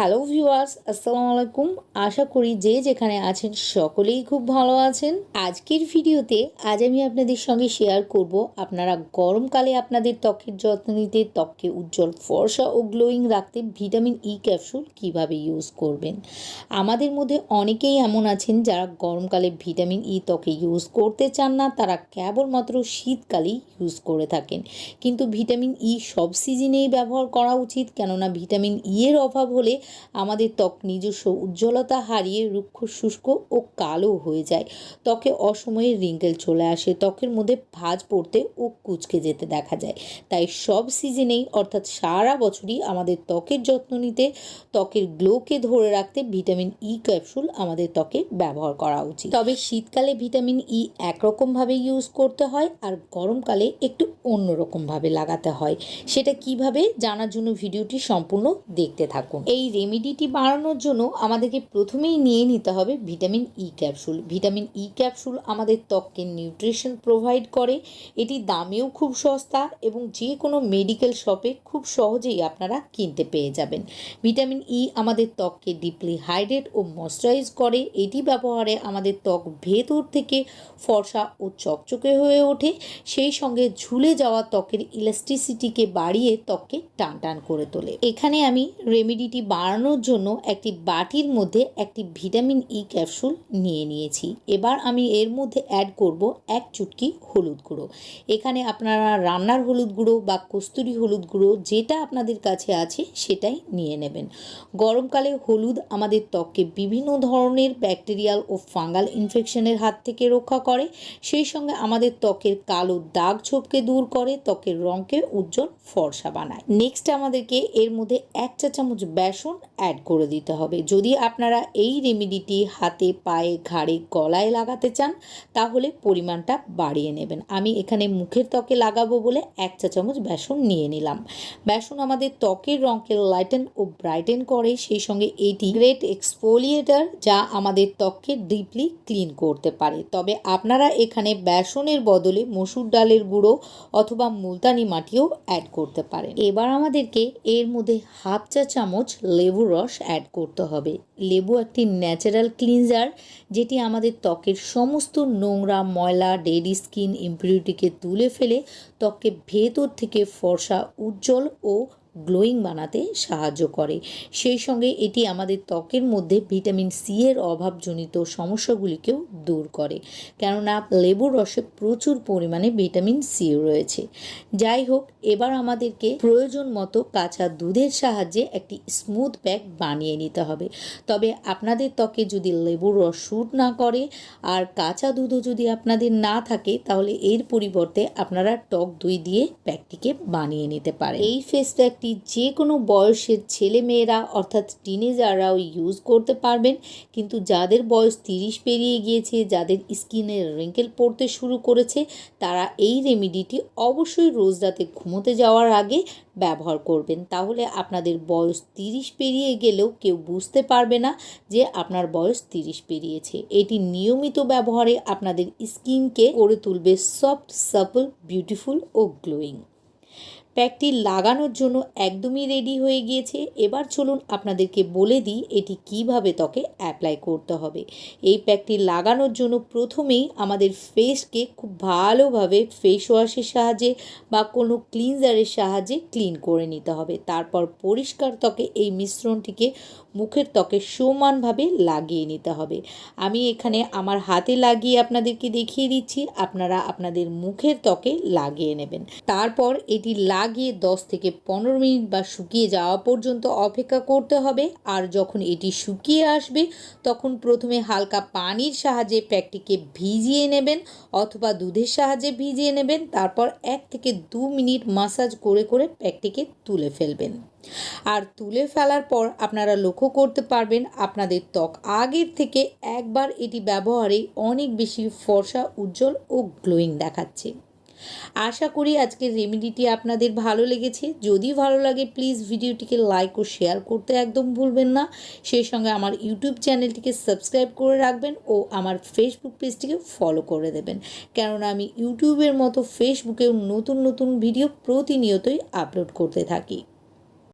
Hello viewers, আসসালামু আলাইকুম। আশা করি যে যেখানে আছেন সকলেই খুব ভালো আছেন। আজকের ভিডিওতে আজ আমি আপনাদের সঙ্গে শেয়ার করব আপনারা গরমকালে আপনাদের ত্বকের যত্ন নিতে, ত্বককে উজ্জ্বল, ফর্সা ও গ্লোয়িং রাখতে ভিটামিন ই ক্যাপসুল কীভাবে ইউজ করবেন? আমাদের মধ্যে অনেকেই এমন আছেন যারা গরমকালে ভিটামিন ই ত্বকে ইউজ করতে চান না, তারা কেবলমাত্র শীতকালেই ইউজ করে থাকেন। কিন্তু ভিটামিন ই সব সিজনেই ব্যবহার করা উচিত, কেননা ভিটামিন ই এর অভাব হলে আমাদের ত্বক নিজস্ব উজ্জ্বলতা হারিয়ে রুক্ষ, শুষ্ক ও কালো হয়ে যায়। ত্বকে অসময়ে রিঙ্কেল চলে আসে। ত্বকের মধ্যে ভাঁজ পড়তে ও কুচকে যেতে দেখা যায়। তাই সব সিজনেই, অর্থাৎ সারা বছরই আমাদের ত্বকের যত্ন নিতে, ত্বকের গ্লোকে ধরে রাখতে ভিটামিন ই ক্যাপসুল আমাদের ত্বকে ব্যবহার করা উচিত। তবে শীতকালে ভিটামিন ই একরকমভাবে ইউজ করতে হয় আর গরমকালে একটু অন্যরকমভাবে লাগাতে হয়। সেটা কীভাবে জানার জন্য ভিডিওটি সম্পূর্ণ দেখতে থাকুন। এই রেমিডিটি বাড়ানোর জন্য আমাদেরকে প্রথমেই নিয়ে নিতে হবে vitamin E capsule vitamin E capsule আমাদের ত্বককে নিউট্রিশন প্রোভাইড করে। এটি দামেও খুব সস্তা এবং যে কোনো মেডিকেল শপে খুব সহজেই আপনারা কিনতে পেয়ে যাবেন। ভিটামিন ই আমাদের ত্বককে ডিপলি হাইড্রেট ও ময়শ্চারাইজ করে। এটি ব্যবহারে আমাদের ত্বক ভেতর থেকে ফর্সা ও চকচকে হয়ে ওঠে। সেই সঙ্গে ঝুলে যাওয়া ত্বকের ইলাস্টিসিটিকে বাড়িয়ে ত্বককে টান টান করে তোলে। এখানে আমি রেমিডিটি বাড়ানোর জন্য একটি বাটির মধ্যে একটি ভিটামিন ই ক্যাপসুল নিয়ে নিয়েছি। এবার আমি এর মধ্যে অ্যাড করব এক চুটকি হলুদ গুঁড়ো। এখানে আপনারা রান্নার হলুদ গুঁড়ো বা কস্তুরি হলুদ গুঁড়ো যেটা আপনাদের কাছে আছে সেটাই নিয়ে নেবেন। গরমকালে হলুদ আমাদের ত্বককে বিভিন্ন ধরনের ব্যাকটেরিয়াল ও ফাঙ্গাল ইনফেকশনের হাত থেকে রক্ষা করে। সেই সঙ্গে আমাদের ত্বকের কালো দাগ ছোপকে দূর করে, ত্বকের রঙকে উজ্জ্বল ফর্সা বানায়। নেক্সট আমাদেরকে এর মধ্যে এক চা চামচ বেসন অ্যাড করে দিতে হবে। যদি আপনারা এই রেমিডিটি হাতে, পায়ে, ঘাড়ে, গলায় লাগাতে চান, তাহলে পরিমাণটা বাড়িয়ে নেবেন। আমি এখানে মুখের ত্বকে লাগাবো বলে এক চা চামচ বেসন নিয়ে নিলাম। বেসন আমাদের ত্বকের রঙকে লাইটেন ও ব্রাইটেন করে। সেই সঙ্গে এটি গ্রেট এক্সফোলিয়েটার যা আমাদের ত্বককে ডিপলি ক্লিন করতে পারে। তবে আপনারা এখানে বেসনের বদলে মসুর ডালের গুঁড়ো অথবা মুলতানি মাটিও অ্যাড করতে পারেন। এবার আমাদেরকে এর মধ্যে হাফ চা চামচ লেবুর রস অ্যাড করতে হবে। লেবু একটি ন্যাচারাল ক্লিনজার যেটি আমাদের ত্বকের সমস্ত নোংরা, ময়লা ডেডি স্কিন ইম্পিউরিটিকে তুলে ফেলে, ত্বককে ভেতর থেকে ফর্সা, উজ্জ্বল ও গ্লোয়িং বানাতে সাহায্য করে। সেই সঙ্গে এটি আমাদের ত্বকের মধ্যে ভিটামিন সি এর অভাবজনিত সমস্যাগুলিকেও দূর করে। কেননা লেবুর রসে প্রচুর পরিমাণে ভিটামিন সি রয়েছে। যাই হোক, এবার আমাদেরকে প্রয়োজন মতো কাঁচা দুধের সাহায্যে একটি স্মুথ প্যাক বানিয়ে নিতে হবে। তবে আপনাদের ত্বকে যদি লেবুর রস শ্যুট না করে আর কাঁচা দুধও যদি আপনাদের না থাকে, তাহলে এর পরিবর্তে আপনারা টক দই দিয়ে প্যাকটিকে বানিয়ে নিতে পারেন। এই ফেস প্যাক প্যাকটি যে কোনো বয়সের ছেলে মেয়েরা অর্থাৎ টিনেজাররাও ইউজ করতে পারবেন। কিন্তু যাদের বয়স তিরিশ পেরিয়ে গিয়েছে, যাদের স্কিনের রিঙ্কেল পড়তে শুরু করেছে, তারা এই রেমিডিটি অবশ্যই রোজ রাতে ঘুমোতে যাওয়ার আগে ব্যবহার করবেন। তাহলে আপনাদের বয়স তিরিশ পেরিয়ে গেলেও কেউ বুঝতে পারবে না যে আপনার বয়স তিরিশ পেরিয়েছে। এটি নিয়মিত ব্যবহারে আপনাদের স্কিনকে করে তুলবে সফট সাপল বিউটিফুল ও গ্লোয়িং প্যাকটি লাগানোর জন্য একদমই রেডি হয়ে গিয়েছে। এবার চলুন আপনাদেরকে বলে দিই এটি কীভাবে ত্বকে অ্যাপ্লাই করতে হবে। এই প্যাকটি লাগানোর জন্য প্রথমেই আমাদের ফেসকে খুব ভালোভাবে ফেস ওয়াশের সাহায্যে বা কোনো ক্লিনজারের সাহায্যে ক্লিন করে নিতে হবে। তারপর পরিষ্কার ত্বকে এই মিশ্রণটিকে মুখের ত্বকে সমানভাবে লাগিয়ে নিতে হবে। আমি এখানে আমার হাতে লাগিয়ে আপনাদেরকে দেখিয়ে দিচ্ছি। আপনারা আপনাদের মুখের ত্বকে লাগিয়ে নেবেন। তারপর এটি লাগিয়ে দশ থেকে পনেরো মিনিট বা শুকিয়ে যাওয়া পর্যন্ত অপেক্ষা করতে হবে। আর যখন এটি শুকিয়ে আসবে, তখন প্রথমে হালকা পানির সাহায্যে প্যাকটিকে ভিজিয়ে নেবেন অথবা দুধের সাহায্যে ভিজিয়ে নেবেন। তারপর এক থেকে দু মিনিট মাসাজ করে করে প্যাকটিকে তুলে ফেলবেন। আর তুলে ফেলার পর আপনারা লক্ষ্য করতে পারবেন, আপনাদের ত্বক আগের থেকে একবার এটি ব্যবহারে অনেক বেশি ফর্সা, উজ্জ্বল ও গ্লোয়িং দেখাচ্ছে। আশা করি আজকের রেমেডিটি আপনাদের ভালো লেগেছে। যদি ভালো লাগে প্লিজ ভিডিওটিকে লাইক ও শেয়ার করতে একদম ভুলবেন না। সেই সঙ্গে আমার ইউটিউব চ্যানেলটিকে সাবস্ক্রাইব করে রাখবেন ও আমার ফেসবুক পেজটিকে ফলো করে দেবেন। কেননা আমি ইউটিউবের মতো ফেসবুকেও নতুন নতুন ভিডিও প্রতিনিয়তই আপলোড করতে থাকি।